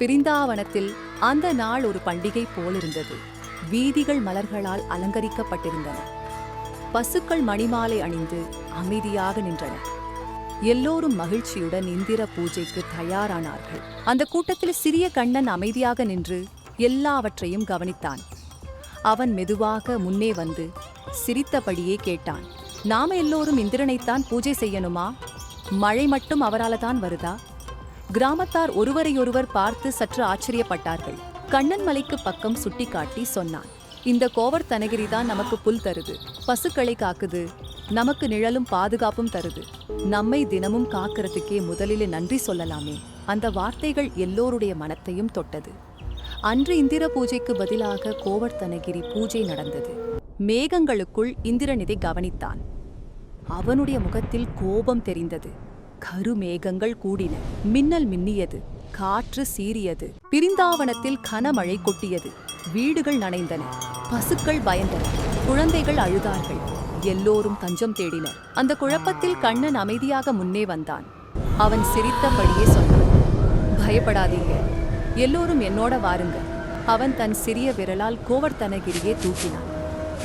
பிரிந்தாவனத்தில் அந்த நாள் ஒரு பண்டிகை போலிருந்தது. வீதிகள் மலர்களால் அலங்கரிக்கப்பட்டிருந்தன. பசுக்கள் மணிமாலை அணிந்து அமைதியாக நின்றன. எல்லோரும் மகிழ்ச்சியுடன் இந்திர பூஜைக்கு தயாரானார்கள். அந்த கூட்டத்தில் சிறிய கண்ணன் அமைதியாக நின்று எல்லாவற்றையும் கவனித்தான். அவன் மெதுவாக முன்னே வந்து சிரித்தபடியே கேட்டான் நாம எல்லோரும் இந்திரனைத்தான் பூஜை செய்யணுமா? மழை மட்டும் அவரால் தான் வருதா? கிராமத்தார் ஒருவரையொருவர் பார்த்து சற்று ஆச்சரியப்பட்டார்கள். கண்ணன் மலைக்கு பக்கம் சுட்டிக்காட்டி சொன்னான் இந்த கோவர் தனகிரி தான் நமக்கு புல் தருது. பசுக்களை காக்குது. நமக்கு நிழலும் பாதுகாப்பும் தருது. நம்மை தினமும் காக்கிறதுக்கே முதலிலே நன்றி சொல்லலாமே. அந்த வார்த்தைகள் எல்லோருடைய மனத்தையும் தொட்டது. அன்று இந்திர பூஜைக்கு பதிலாக கோவர்த்தனகிரி பூஜை நடந்தது. மேகங்களுக்குள் இந்திரன் இதை கவனித்தான். அவனுடைய முகத்தில் கோபம் தெரிந்தது. கருமேகங்கள் கூடின. மின்னல் மின்னியது. காற்று சீறியது. பிரிந்தாவனத்தில் கனமழை கொட்டியது. வீடுகள் நனைந்தன. பசுக்கள் பயந்தன. குழந்தைகள் அழுதார்கள். எல்லோரும் தஞ்சம் தேடினர். அந்த குழப்பத்தில் கண்ணன் அமைதியாக முன்னே வந்தான். அவன் சிரித்தபடியே சொன்னான். பயப்படாதீங்க. எல்லோரும் என்னோட வாருங்க. அவன் தன் சிறிய விரலால் கோவர்த்தனகிரியை தூக்கினான்.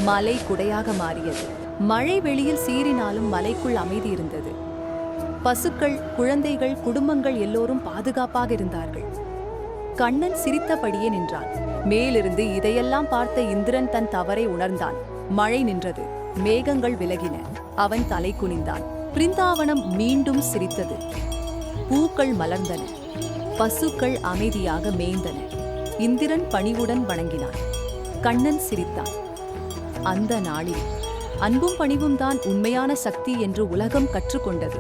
மலை குடையாக மாறியது. மழை வெளியில் சீறினாலும் மலைக்குள் அமைதி இருந்தது. பசுக்கள் குழந்தைகள் குடும்பங்கள் எல்லோரும் பாதுகாப்பாக இருந்தார்கள். கண்ணன் சிரித்தபடியே நின்றான். மேலிருந்து இதையெல்லாம் பார்த்த இந்திரன் தன் தவறை உணர்ந்தான். மழை நின்றது. மேகங்கள் விலகின. அவன் தலை குனிந்தான். பிருந்தாவனம் மீண்டும் சிரித்தது. பூக்கள் மலர்ந்தன. பசுக்கள் அமைதியாக மேய்ந்தன. இந்திரன் பணிவுடன் வணங்கினான். கண்ணன் சிரித்தான். அந்த நாளில் அன்பும் பணிவும் தான் உண்மையான சக்தி என்று உலகம் கற்றுக்கொண்டது.